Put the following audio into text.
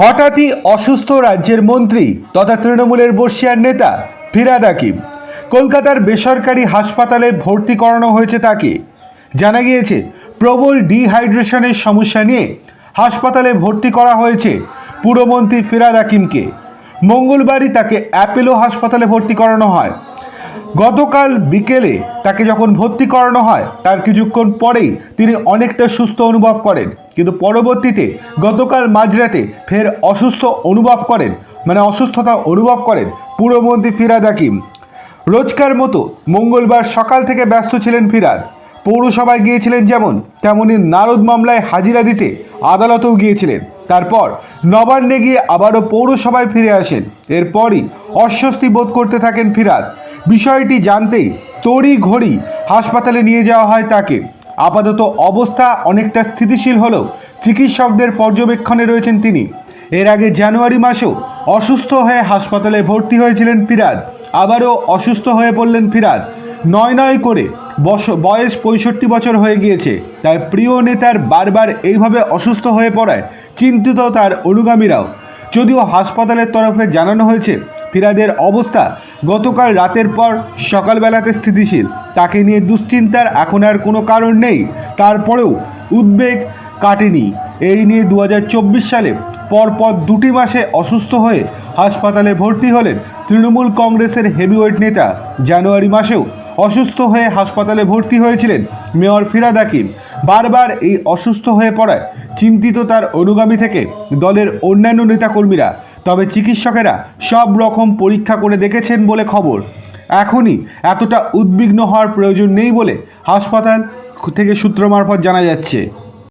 হঠাৎই অসুস্থ রাজ্যের মন্ত্রী তথা তৃণমূলের বর্ষিয়ার নেতা ফিরাদ হাকিম। কলকাতার বেসরকারি হাসপাতালে ভর্তি করানো হয়েছে তাকে। জানা গিয়েছে, প্রবল ডিহাইড্রেশনের সমস্যা নিয়ে হাসপাতালে ভর্তি করা হয়েছে পুরমন্ত্রী ফিরাদ হাকিমকে। মঙ্গলবারই তাকে অ্যাপেলো হাসপাতালে ভর্তি করানো হয়। গতকাল বিকেলে তাকে যখন ভর্তি করানো হয়, তার কিছুক্ষণ পরেই তিনি অনেকটা সুস্থ অনুভব করেন। কিন্তু পরবর্তীতে গতকাল মাঝরাতে ফের অসুস্থ অনুভব করেন মানে অসুস্থতা অনুভব করেন পুরমন্ত্রী ফিরাদ হাকিম। রোজকার মতো মঙ্গলবার সকাল থেকে ব্যস্ত ছিলেন ফিরাদ। পৌরসভায় গিয়েছিলেন যেমন, তেমনি নারদ মামলায় হাজিরা দিতে আদালতেও গিয়েছিলেন। তারপর নবান্নে গিয়ে আবারও পৌরসভায় ফিরে আসেন। এরপরই অস্বস্তি বোধ করতে থাকেন ফিরাদ। বিষয়টি জানতেই তড়ি ঘড়ি হাসপাতালে নিয়ে যাওয়া হয় তাকে। আপাতত অবস্থা অনেকটা স্থিতিশীল হলেও চিকিৎসকদের পর্যবেক্ষণে রয়েছেন তিনি। এর আগে জানুয়ারি মাসেও অসুস্থ হয়ে হাসপাতালে ভর্তি হয়েছিলেন ফিরাদ। আবারও অসুস্থ হয়ে পড়লেন ফিরাদ। নয় নয় করে বয়স পঁয়ষট্টি বছর হয়ে গিয়েছে। তাই প্রিয় নেতার বারবার এইভাবে অসুস্থ হয়ে পড়ায় চিন্তিত তার অনুগামীরাও। যদিও হাসপাতালের তরফে জানানো হয়েছে, ফিরাদের অবস্থা গতকাল রাতের পর সকালবেলাতে স্থিতিশীল। তাকে নিয়ে দুশ্চিন্তার এখন আর কোনো কারণ নেই। তারপরেও উদ্বেগ কাটেনি। এই নিয়ে দু হাজার চব্বিশ সালে পরপর দুটি মাসে অসুস্থ হয়ে হাসপাতালে ভর্তি হলেন তৃণমূল কংগ্রেসের হেভিওয়েট নেতা জানুয়ারি মাসেও। অসুস্থ হয়ে হাসপাতালে ভর্তি হয়েছিলেন মেয়র ফিরাদ হাকিম। বারবার এই অসুস্থ হয়ে পড়ায় চিন্তিত তার অনুগামী থেকে দলের অন্যান্য নেতাকর্মীরা। তবে চিকিৎসকেরা সব রকম পরীক্ষা করে দেখেছেন বলে খবর। এখনই এতটা উদ্বিগ্ন হওয়ার প্রয়োজন নেই বলে হাসপাতাল থেকে সূত্র মারফত জানা যাচ্ছে।